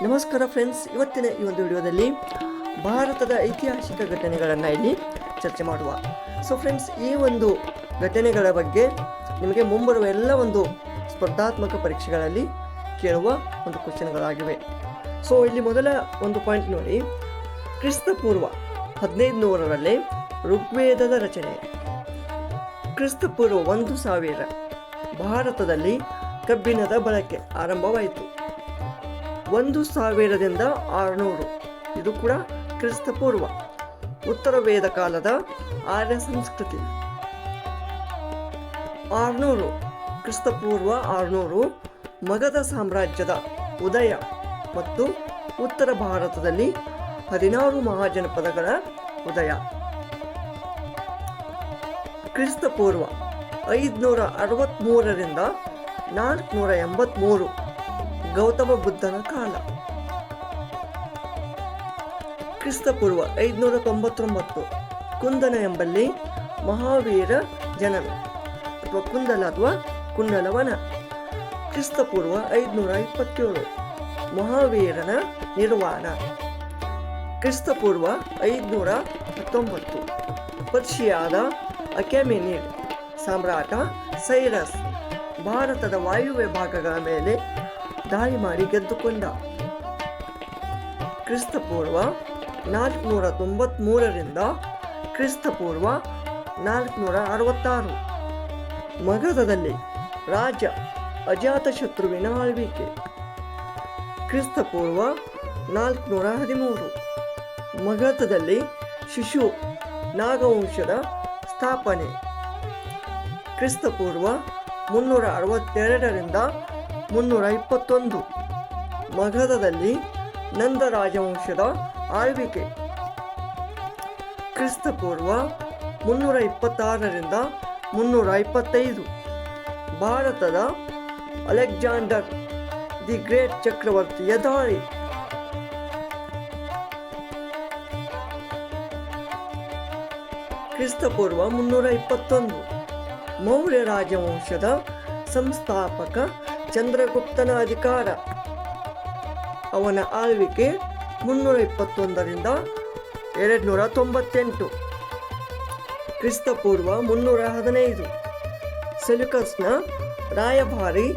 ನಮಸ್ಕಾರ ಫ್ರೆಂಡ್ಸ್ ಇವತ್ತಿನ ಈ ಒಂದು ವಿಡಿಯೋದಲ್ಲಿ ಭಾರತದ ಐತಿಹಾಸಿಕ ಘಟನೆಗಳನ್ನು ಇಲ್ಲಿ ಚರ್ಚೆ ಮಾಡುವ. ಸೊ ಫ್ರೆಂಡ್ಸ್ ಈ ಒಂದು ಘಟನೆಗಳ ಬಗ್ಗೆ ನಿಮಗೆ ಮುಂಬರುವ ಎಲ್ಲ ಒಂದು ಸ್ಪರ್ಧಾತ್ಮಕ ಪರೀಕ್ಷೆಗಳಲ್ಲಿ ಕೇಳುವ ಒಂದು ಕ್ವಶನ್ಗಳಾಗಿವೆ ಸೊ ಇಲ್ಲಿ ಮೊದಲ ಒಂದು ಪಾಯಿಂಟ್ ನೋಡಿ. ಕ್ರಿಸ್ತಪೂರ್ವ ಹದಿನೈದು ನೂರರಲ್ಲಿ ಋಗ್ವೇದದ ರಚನೆ. ಕ್ರಿಸ್ತ ಪೂರ್ವ ಒಂದು ಸಾವಿರ ಭಾರತದಲ್ಲಿ ಕಬ್ಬಿಣದ ಬಳಕೆ ಆರಂಭವಾಯಿತು. ಒಂದು ಸಾವಿರದಿಂದ ಆರುನೂರು. ಇದು ಕೂಡ ಕ್ರಿಸ್ತಪೂರ್ವ. ಉತ್ತರ ವೇದ ಕಾಲದ ಆರ್ಯ ಸಂಸ್ಕೃತಿ. ಆರುನೂರು. ಕ್ರಿಸ್ತಪೂರ್ವ ಆರುನೂರು. ಮಗಧ ಸಾಮ್ರಾಜ್ಯದ ಉದಯ ಮತ್ತು ಉತ್ತರ ಭಾರತದಲ್ಲಿ ಹದಿನಾರು ಮಹಾಜನಪದಗಳ ಉದಯ. ಕ್ರಿಸ್ತಪೂರ್ವ ಐದುನೂರ ಅರವತ್ತ್ಮೂರರಿಂದ ನಾಲ್ಕುನೂರ ಎಂಬತ್ತ್ಮೂರು ಗೌತಮ ಬುದ್ಧನ ಕಾಲ. ಕ್ರಿಸ್ತಪೂರ್ವ ಐದುನೂರ ತೊಂಬತ್ತೊಂಬತ್ತು ಕುಂದನ ಎಂಬಲ್ಲಿ ಮಹಾವೀರ ಜನನ ಅಥವಾ ಕುಂದಲ ಅಥವಾ ಕುಂಡಲವನ. ಕ್ರಿಸ್ತಪೂರ್ವ ಐದುನೂರ ಇಪ್ಪತ್ತೇಳು ಮಹಾವೀರನ ನಿರ್ವಾಣ. ಕ್ರಿಸ್ತಪೂರ್ವ ಐದುನೂರ ಹತ್ತೊಂಬತ್ತು ಪರ್ಷಿಯಾದ ಅಕೆಮಿನಿಡ್ ಸಾಮ್ರಾಟ ಸೈರಸ್. ಭಾರತದ ವಾಯುವ್ಯ ಭಾಗಗಳ ಮೇಲೆ ದಾಳಿ ಮಾಡಿ ಗೆದ್ದುಕೊಂಡ. ಕ್ರಿಸ್ತಪೂರ್ವ ನಾಲ್ಕುನೂರ ತೊಂಬತ್ಮೂರರಿಂದ ಕ್ರಿಸ್ತಪೂರ್ವ ನಾಲ್ಕುನೂರ ಅರವತ್ತಾರು ಮಗಧದಲ್ಲಿ ರಾಜ ಅಜಾತಶತ್ರುವಿನ ಆಳ್ವಿಕೆ. ಕ್ರಿಸ್ತಪೂರ್ವ ನಾಲ್ಕುನೂರ ಹದಿಮೂರು ಮಗಧದಲ್ಲಿ ಶಿಶು ನಾಗವಂಶದ ಸ್ಥಾಪನೆ. ಕ್ರಿಸ್ತಪೂರ್ವ ಮುನ್ನೂರ ಅರವತ್ತೆರಡರಿಂದ ಮುನ್ನೂರ ಇಪ್ಪತ್ತೊಂದು ಮಗಧದಲ್ಲಿ ನಂದ ರಾಜವಂಶದ ಆಳ್ವಿಕೆ. ಕ್ರಿಸ್ತಪೂರ್ವ ಮುನ್ನೂರ ಇಪ್ಪತ್ತಾರರಿಂದ ಮುನ್ನೂರ ಇಪ್ಪತ್ತೈದು ಭಾರತದ ಅಲೆಕ್ಸಾಂಡರ್ ದಿ ಗ್ರೇಟ್ ಚಕ್ರವರ್ತಿಯ ದಾಳಿ. ಕ್ರಿಸ್ತಪೂರ್ವ ಮುನ್ನೂರ ಇಪ್ಪತ್ತೊಂದು ಮೌರ್ಯ ರಾಜವಂಶದ ಸಂಸ್ಥಾಪಕ ಚಂದ್ರಗುಪ್ತನ ಅಧಿಕಾರ. ಅವನ ಆಳ್ವಿಕೆ ಮುನ್ನೂರ ಇಪ್ಪತ್ತೊಂದರಿಂದ ಎರಡು ನೂರ ತೊಂಬತ್ತೆಂಟು ಕ್ರಿಸ್ತಪೂರ್ವ ಮುನ್ನೂರ ಹದಿನೈದು. ಸೆಲ್ಯುಕಸ್ನ ರಾಯಭಾರಿ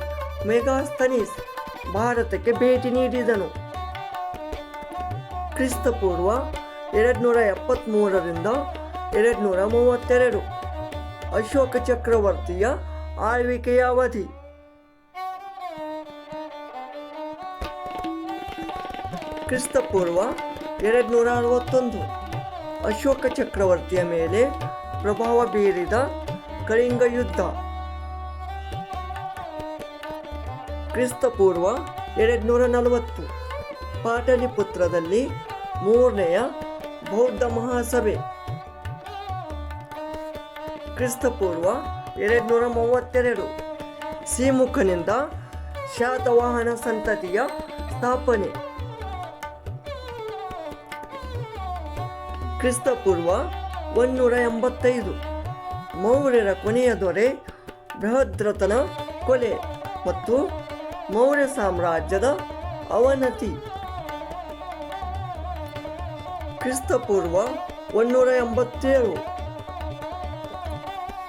ಮೆಗಾಸ್ತನೀಸ್ ಭಾರತಕ್ಕೆ ಭೇಟಿ ನೀಡಿದನು. ಕ್ರಿಸ್ತಪೂರ್ವ ಎರಡು ನೂರ ಎಪ್ಪತ್ತ್ಮೂರರಿಂದ ಎರಡು ನೂರ ಮೂವತ್ತೆರಡು. ಅಶೋಕ ಚಕ್ರವರ್ತಿಯ ಆಳ್ವಿಕೆಯ ಅವಧಿ. ಕ್ರಿಸ್ತಪೂರ್ವ ಎರಡು ನೂರ ಅರವತ್ತೊಂದು ಅಶೋಕ ಚಕ್ರವರ್ತಿಯ ಮೇಲೆ ಪ್ರಭಾವ ಬೀರಿದ ಕಳಿಂಗ ಯುದ್ಧ. ಕ್ರಿಸ್ತಪೂರ್ವ ಎರಡು ನೂರ ನಲವತ್ತು ಪಾಟಲಿಪುತ್ರದಲ್ಲಿ ಮೂರನೆಯ ಬೌದ್ಧ ಮಹಾಸಭೆ. ಕ್ರಿಸ್ತಪೂರ್ವ ಎರಡು ನೂರ ಮೂವತ್ತೆರಡು ಸೀಮುಖನಿಂದ ಶಾತವಾಹನ ಸಂತತಿಯ ಸ್ಥಾಪನೆ. ಕ್ರಿಸ್ತಪೂರ್ವ ಒಂದೂರ ಎಂಬತ್ತೈದು ಮೌರ್ಯರ ಕೊನೆಯ ದೊರೆ ಬೃಹದ್ರಥನ ಕೊಲೆ ಮತ್ತು ಮೌರ್ಯ ಸಾಮ್ರಾಜ್ಯದ ಅವನತಿ. ಕ್ರಿಸ್ತಪೂರ್ವ ಒಂದೂರ ಎಂಬತ್ತೇಳು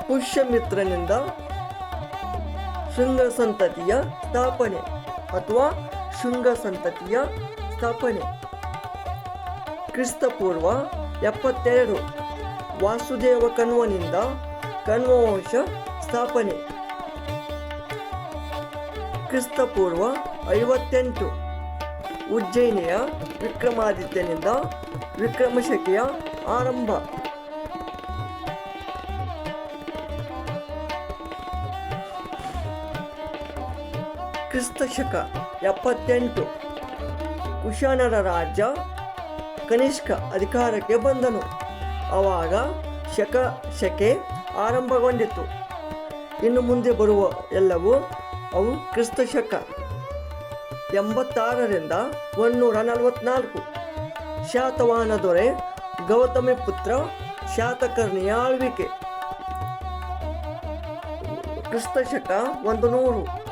ಪುಷ್ಯಮಿತ್ರನಿಂದ ಶೃಂಗ ಸಂತತಿಯ ಸ್ಥಾಪನೆ ಅಥವಾ ಶೃಂಗ ಸಂತತಿಯ ಸ್ಥಾಪನೆ. ಕ್ರಿಸ್ತಪೂರ್ವ ಎಪ್ಪತ್ತೆರಡು. ವಾಸುದೇವ ಕಣ್ವನಿಂದ ಕಣ್ವವಂಶ ಸ್ಥಾಪನೆ. ಕ್ರಿಸ್ತಪೂರ್ವ ಐವತ್ತೆಂಟು. ಉಜ್ಜಯಿನಿಯ ವಿಕ್ರಮಾದಿತ್ಯನಿಂದ ವಿಕ್ರಮಶಕೆಯ ಆರಂಭ. ಕ್ರಿಸ್ತಶಕ ಎಪ್ಪತ್ತೆಂಟು. ಕುಶಾನರ ರಾಜ್ಯ ಕನಿಷ್ಕ ಅಧಿಕಾರಕ್ಕೆ ಬಂದನು. ಆವಾಗ ಶಕ ಶಕೆ ಆರಂಭಗೊಂಡಿತು. ಇನ್ನು ಮುಂದೆ ಬರುವ ಎಲ್ಲವೂ ಅವು ಕ್ರಿಸ್ತ ಶಕ. ಎಂಬತ್ತಾರರಿಂದ ಒನ್ನೂರ ನಲವತ್ನಾಲ್ಕು. ಶಾತವಾಹನ ದೊರೆ, ಗೌತಮಿ ಪುತ್ರ, ಶಾತಕರ್ಣಿಯ ಆಳ್ವಿಕೆ. ಕ್ರಿಸ್ತ ಶಕ ಒಂದು ನೂರು.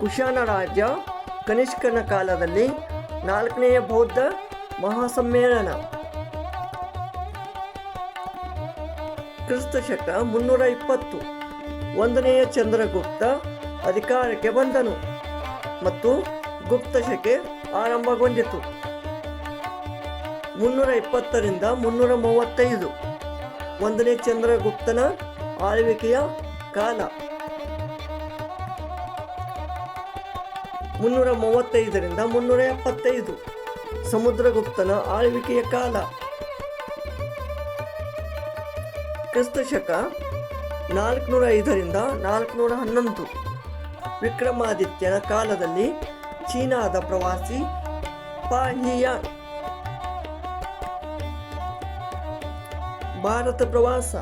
ಕುಶಾನ ರಾಜ್ಯ ಕನಿಷ್ಕನ ಕಾಲದಲ್ಲಿ ನಾಲ್ಕನೆಯ ಬೌದ್ಧ ಮಹಾಸಮ್ಮೇಳನ. ಕ್ರಿಸ್ತ ಶಕ ಮುನ್ನೂರ ಇಪ್ಪತ್ತು. ಒಂದನೆಯ ಚಂದ್ರಗುಪ್ತ ಅಧಿಕಾರಕ್ಕೆ ಬಂದನು ಮತ್ತು ಗುಪ್ತ ಶಕೆ ಆರಂಭಗೊಂಡಿತು. ಮುನ್ನೂರ ಇಪ್ಪತ್ತರಿಂದ ಮುನ್ನೂರ ಮೂವತ್ತೈದು. ಒಂದನೇ ಚಂದ್ರಗುಪ್ತನ ಆಳ್ವಿಕೆಯ ಕಾಲ. ಮುನ್ನೂರ ಮೂವತ್ತೈದರಿಂದ ಮುನ್ನೂರ ಎಪ್ಪತ್ತೈದು. ಸಮುದ್ರಗುಪ್ತನ ಆಳ್ವಿಕೆಯ ಕಾಲ. ಕ್ರಿಸ್ತ ಶಕ ನಾಲ್ಕುನೂರ ಐದರಿಂದ ನಾಲ್ಕುನೂರ ಹನ್ನೊಂದು ವಿಕ್ರಮಾದಿತ್ಯನ ಕಾಲದಲ್ಲಿ ಚೀನಾದ ಪ್ರವಾಸಿ ಪಾಹಿಯಾನ್ ಭಾರತ ಪ್ರವಾಸ.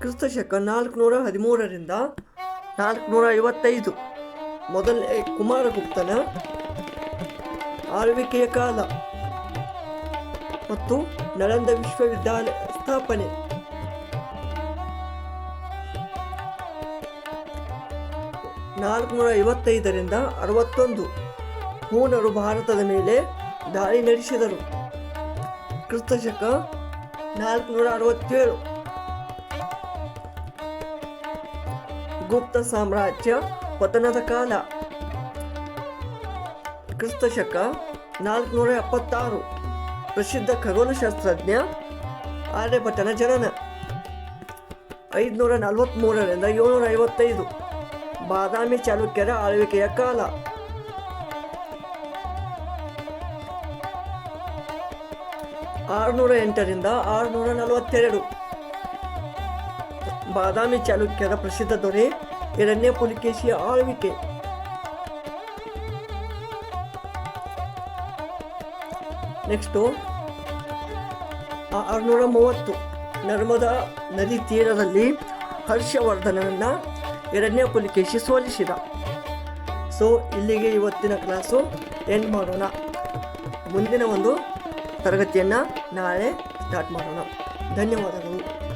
ಕ್ರಿಸ್ತ ಶಕ ನಾಲ್ಕುನೂರ ಹದಿಮೂರರಿಂದ ನಾಲ್ಕುನೂರ ಐವತ್ತೈದು ಮೊದಲನೇ ಕುಮಾರಗುಪ್ತನ ಆಳ್ವಿಕೆಯ ಕಾಲ ಮತ್ತು ನಳಂದ ವಿಶ್ವವಿದ್ಯಾಲಯ ಸ್ಥಾಪನೆ. ನಾಲ್ಕುನೂರ ಐವತ್ತೈದರಿಂದ ಅರವತ್ತೊಂದು ಹೂನರು ಭಾರತದ ಮೇಲೆ ದಾಳಿ ನಡೆಸಿದರು. ಕ್ರಿಸ್ತಶಕ ನಾಲ್ಕುನೂರ ಅರವತ್ತೇಳು ಗುಪ್ತ ಸಾಮ್ರಾಜ್ಯ ಪತನದ ಕಾಲ. ಕ್ರಿಸ್ತಶಕ ನಾಲ್ಕುನೂರ ಎಪ್ಪತ್ತಾರು. ಪ್ರಸಿದ್ಧ ಖಗೋಳಶಾಸ್ತ್ರಜ್ಞ ಆರ್ಯಭಟನ ಜನನ. ಐದುನೂರ ನಲವತ್ತ್ಮೂರರಿಂದ ಏಳ್ನೂರ ಐವತ್ತೈದು. ಬಾದಾಮಿ ಚಾಲುಕ್ಯರ ಆಳ್ವಿಕೆಯ ಕಾಲ. ಆರುನೂರ ಎಂಟರಿಂದ ಆರುನೂರ ನಲವತ್ತೆರಡು. ಬಾದಾಮಿ ಚಾಲುಕ್ಯರ ಪ್ರಸಿದ್ಧ ದೊರೆ ಎರಡನೇ ಪುಲಿಕೇಶಿಯ ಆಳ್ವಿಕೆ. ನೆಕ್ಸ್ಟು ಆರುನೂರ ಮೂವತ್ತು ನರ್ಮದಾ ನದಿ ತೀರದಲ್ಲಿ ಹರ್ಷವರ್ಧನನ್ನು ಎರಡನೇ ಪುಲಿಕೇಶಿ ಸೋಲಿಸಿದ. ಸೊ ಇಲ್ಲಿಗೆ ಇವತ್ತಿನ ಕ್ಲಾಸು ಎಂಡ್ ಮಾಡೋಣ. ಮುಂದಿನ ಒಂದು ತರಗತಿಯನ್ನು ನಾಳೆ ಸ್ಟಾರ್ಟ್ ಮಾಡೋಣ. ಧನ್ಯವಾದಗಳು.